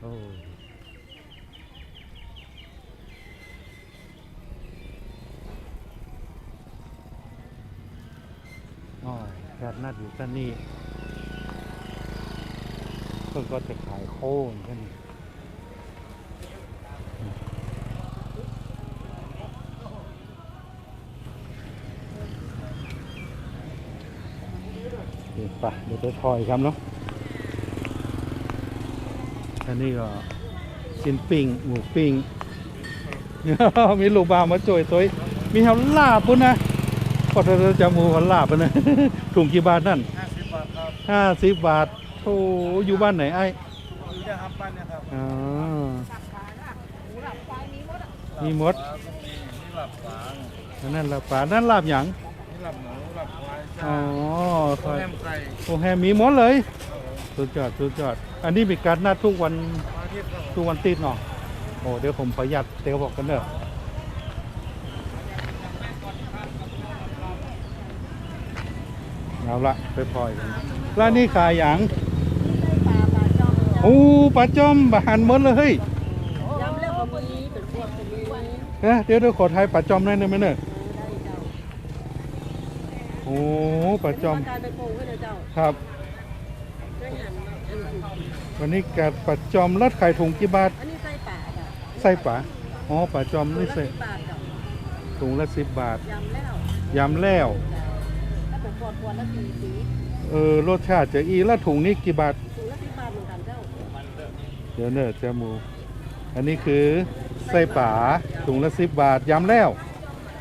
โอ้อ๋อแคทนัดอยู่กันนี่เพิ่นก็จะขายโค้งกันนี่นี่ไปเดี๋ยวไปคอยครับเนาะ อันนี้ก็ชิ้นปิ้งหมูปิ้งมีลูกบาวมาจ่วยตัวมีเขาลาบปุ่นนะพอเราจะหมูเขาลาบปุ่นนะถุงกี่บาทนั่นห้าสิบบาทครับห้าสิบบาทโอ้อยู่บ้านไหนไอ้อยู่ได้ครับบ้านเนี่ยครับอ๋อมีหมดปลาก็มีนี่หลับปลาอันนั่นลาบปลานั่นลาบหยังนี่หลับหมูหลับควายอ๋จ้าอแฮมไก่โอ้แฮมีหมดเลยครับผม สุดยอดสุดยอด อันนี้มีการนัดทุกวันมาที่ครับผมทุกวันติดเนาะโอ้เดี๋ยวผมประหยัดเดี๋ยวบอกกันเนอะเอาละไปพลอยกันร้านนี้ขายอย่างโอ้ปลาจอมบะหันหมดเลยเฮ้ยยำแล้วก็มีเป็นพวกก็มีได้เอ๊ะเดี๋ยวเดี๋ยวขอทายปลาจอมหน่อยได้ไหมเนอะเจ้าโอ้ปลาจอมการไปโกงให้เจ้าครับได้หันอัน วันนี้แกะปลาจอมรัดไข่ถุงกี่บาท อันนี้ไส้ป่าจ้ะไส้ปลาอ๋อปลาจอมนี่ใส่บาทจ้ะถุงละสิบบาทยำแล้วยำแล้วถ้าผมกดวันละสี่สีเออรสชาติจะอีละถุงนี้กี่บาท ถุงละสิบบาทเหมือนกันเจ้าเดี๋ยวเนอะเจาหมู อันนี้คือไส้ป่าถุงละสิบบาทย้ำแล้ว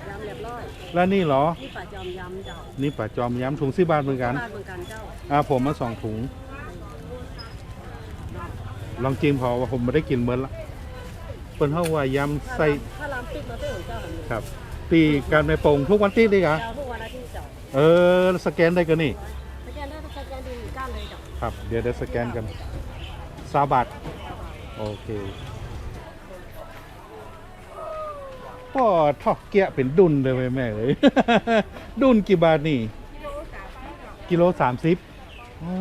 ยำเรียบร้อยแล้วนี่เหรอ นี่ป่าจอมยำเจ้านี่ป่าจอมย้ำถุงสิบบาทเหมือนกัน บาทเหมือนกันเจ้าอ่าผมมาสองถุง ลองจิ้มพอว่าผมไม่ได้กินเมื่อละเปิ้นเฮาว่าย้ำไส้ถ้าร้านปิดมาเต้ของเจ้าแบบนี้ครับ ตีการไปโป่งทุกวันตีดีกะเจ้าทุกวันอาทิตย์เจ้าเออ สแกนได้กันนี่ สแกนได้สแกนดีก้านเลยเจ้าครับ เดี๋ยวได้สแกนกันซาบาทโอเคก็ทอกเกียเป็นดุนเลยเว้ยแม่เอ้ยดุนกี่บาทนี่ กิโลสามสิบโอ้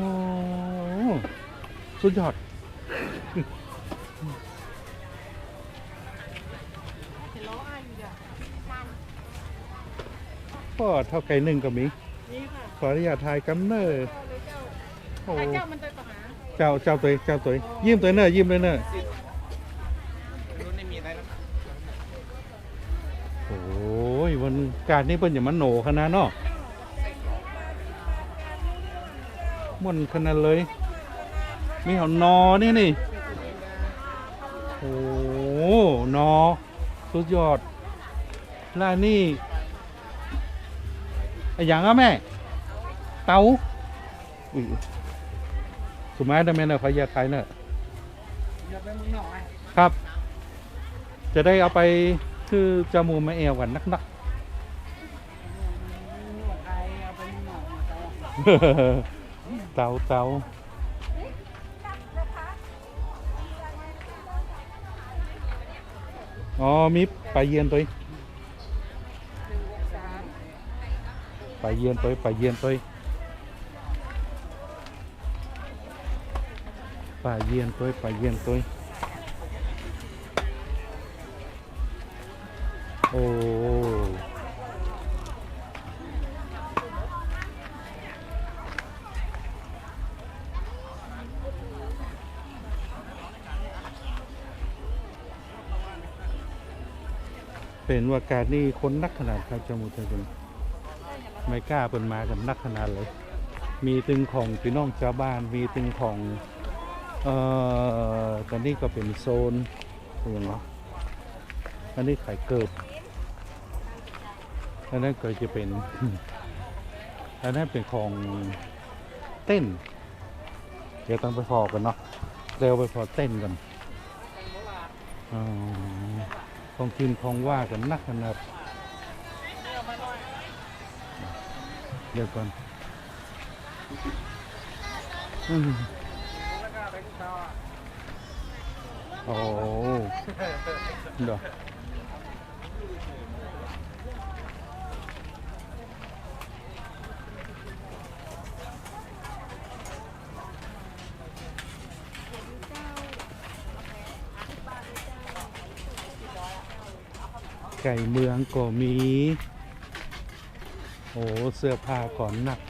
สุดยอด ก็เท่าไก่หนึ่งก็มี นี่ค่ะขออนุญาตถ่ายกำเนิดโอ้เจ้ามันจะต่อหาเจ้าเจ้าตัวเจ้าตัวยิ้มตัวเนอยิ้มเลยเนอรุ่นนี้มีอะไรแล้วโอ้ยวันการนี้เพิ่นอย่ามันโหนขนาดเนาะม่วนขนาดเลย มีหอนอนี่นี่โอ้นอสุดยอดแล้วอันนี่ อะไรอย่างอะแม่ เตาอุ้ยสุดท้ายได้ไหมเนอะเขาแยกขายเนอะอยากได้มึงหน่อยครับ จะได้เอาไปคือจมูกมาแอวกันนักนักไอเอาไปหน่อยเจ้าๆเตาเตาอ๋อมีไปเยียนตัวอีกไป เยียนตัวไปเยียนตัวไปเยียนตัวไปเยียนตัวโอ้เป็นว่าการนี่คนนักขนาดครับจมูกเธอเป็น ไม่กล้าเป็นมากันนักขนาดเลย มีตึงของพี่น้องชาวบ้านมีตึงของเอ่อตอนนี้ก็เป็นโซนเป็นยังไงอันนี้ขายเกิบอันนั้นก็จะเป็นอันนั้นเป็นของเต้น เดี๋ยวต้องไปพอกันเนาะเร็วไปพอเต้นกันอ๋อของกินของว่ากันนักขนาด được con. Ồ. Được. Cày mương của mỹ โอ้เสื้อผ้าก่อนหนัก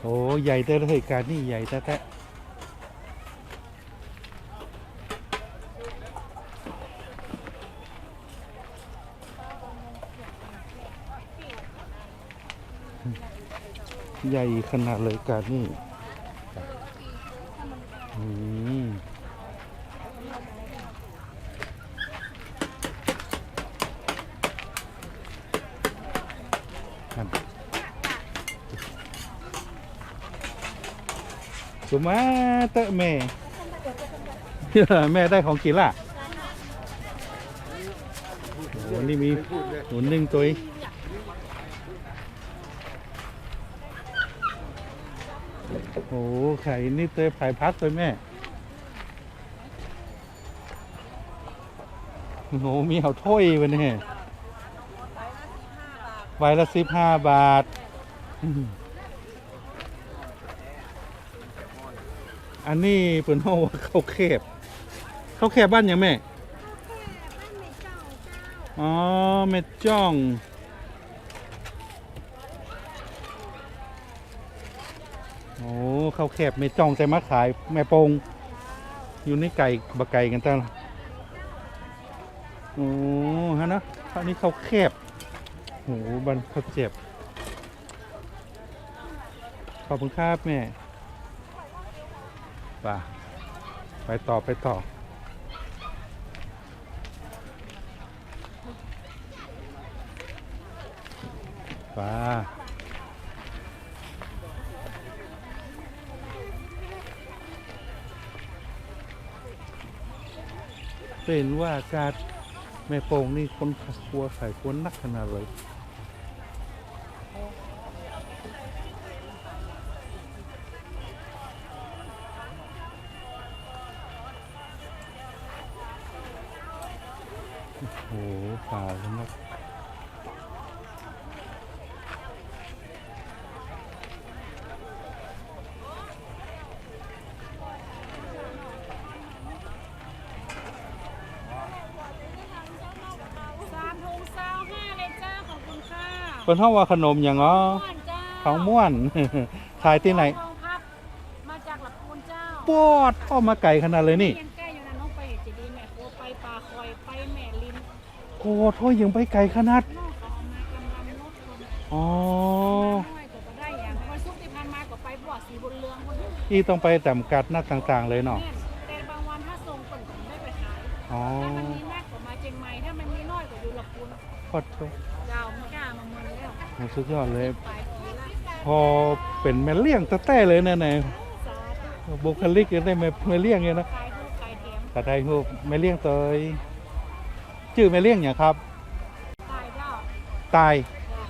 โอ้ใหญ่แต่ละเหตุการณ์นี่ใหญ่แต่แท้ใหญ่ขนาดเลยการนี่ สุมาเตอะแม่ แม่ได้ของกินล่ะโอ้นี่มีหนุนหนึ่งตัวอีกโอ้ไข่นี่เตยไผ่พัดตัวแม่โอ้โหมีเอาถ้วยวันนี้ใบละสิบห้าบาท อันนี้เป็นห้องว่าข้าวเค็บข้าวเค็บบ้านยังแม่อ๋อเม็ดจ้อง โอ้ข้าวแคบเม็ดจ้องแต่มาขายแม่โปงอยู่ในไก่บะไก่กันตั้งโอ้ฮะนะอันนี้ข้าวแคบโอ้บันข้าวเจ็บขอบคุณครับแม่ ไปไปต่อไปต่อปลาเป็นว่าการแม่โป่งนี่คนขับครัวไข่คนนักขนาดเลย โอ้โหปลาสำนัก สามถุงเศร้าห้าเลยจ้าขอบคุณค่ะ เปิ้นเฮาว่าขนมอย่างอ๋อม่วนจ้าของม่วน ขายที่ไหนทองพับมาจากหลักปูนเจ้าปอดเข้ามาไก่ขนาดเลยนี่ยังใกล้อยู่นะน้องไปเห็ดจีดีแม่โคไปปลาคอยไปแม่ลินโอ้โทษยังไปไก่ขนาด น้องเขาเอามากำลังนกคนอ๋อ น้อยก็บ่ได้อย่างวันศุกร์ที่ผ่านมาก็ไปบ่อสีบนเรืองคนนี้ที่ต้องไปจำกัดนักต่างๆเลยเนาะ แม่นแต่บางวันถ้าส่งคนผมได้ไปขาย อ๋อถ้ามันมีนักก็มาเจียงใหม่ถ้ามันมีน้อยก็อยู่หลักปูน ขอโทษ ยาวไม่กล้ามาเมืองแล้วโอ้สุดยอดเลย ไปทีละพอเป็นแม่เลี้ยงตะแต่เลยนะเนี่ยสาธุบุคลิกจะได้แม่แม่เลี้ยงเนี่ยนะขายทูกขายแถมกระไดฮูบแม่เลี้ยงเตยชื่อแม่เลี้ยงอย่างครับขายเจ้าตาย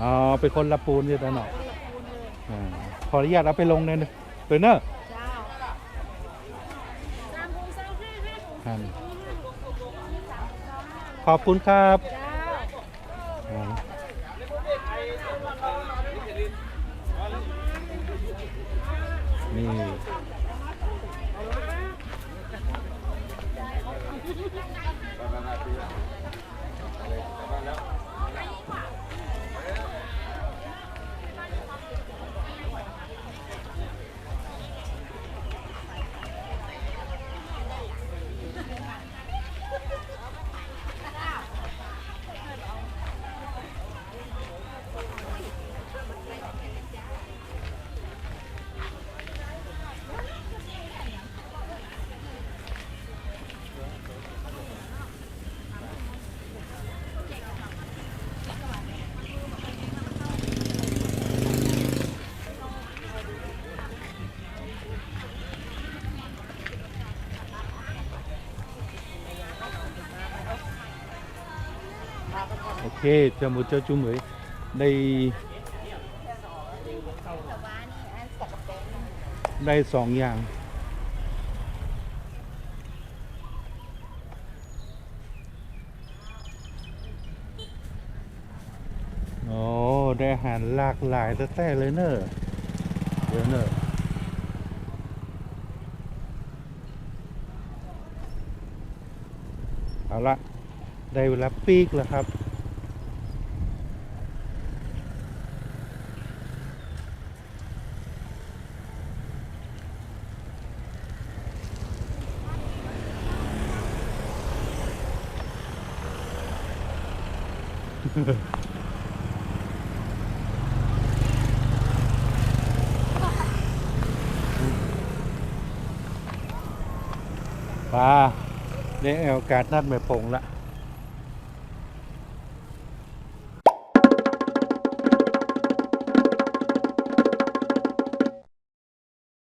อ๋อเป็นคนละปูนอยู่ตะเนาะคนละปูนเลยอ่าขออนุญาตเอาไปลงในเตัวเนอะเจ้าสามถุงเศร้าห้าห้าถุงครับสี่ถุงห้าถุงหกถุงนี่สามถุงเศร้าห้าเลยขอบคุณครับ เจ้า นี่ จะหมดเจ้าจุ้มเหมยได้ได้สองอย่าง โอ้ ได้อาหารหลากหลายแต่แต่เลยเนอะเดี๋ยวเนอะเอาละได้เวลาปีกแล้วครับ ปลาได้โอกาสนัดแม่ปงละ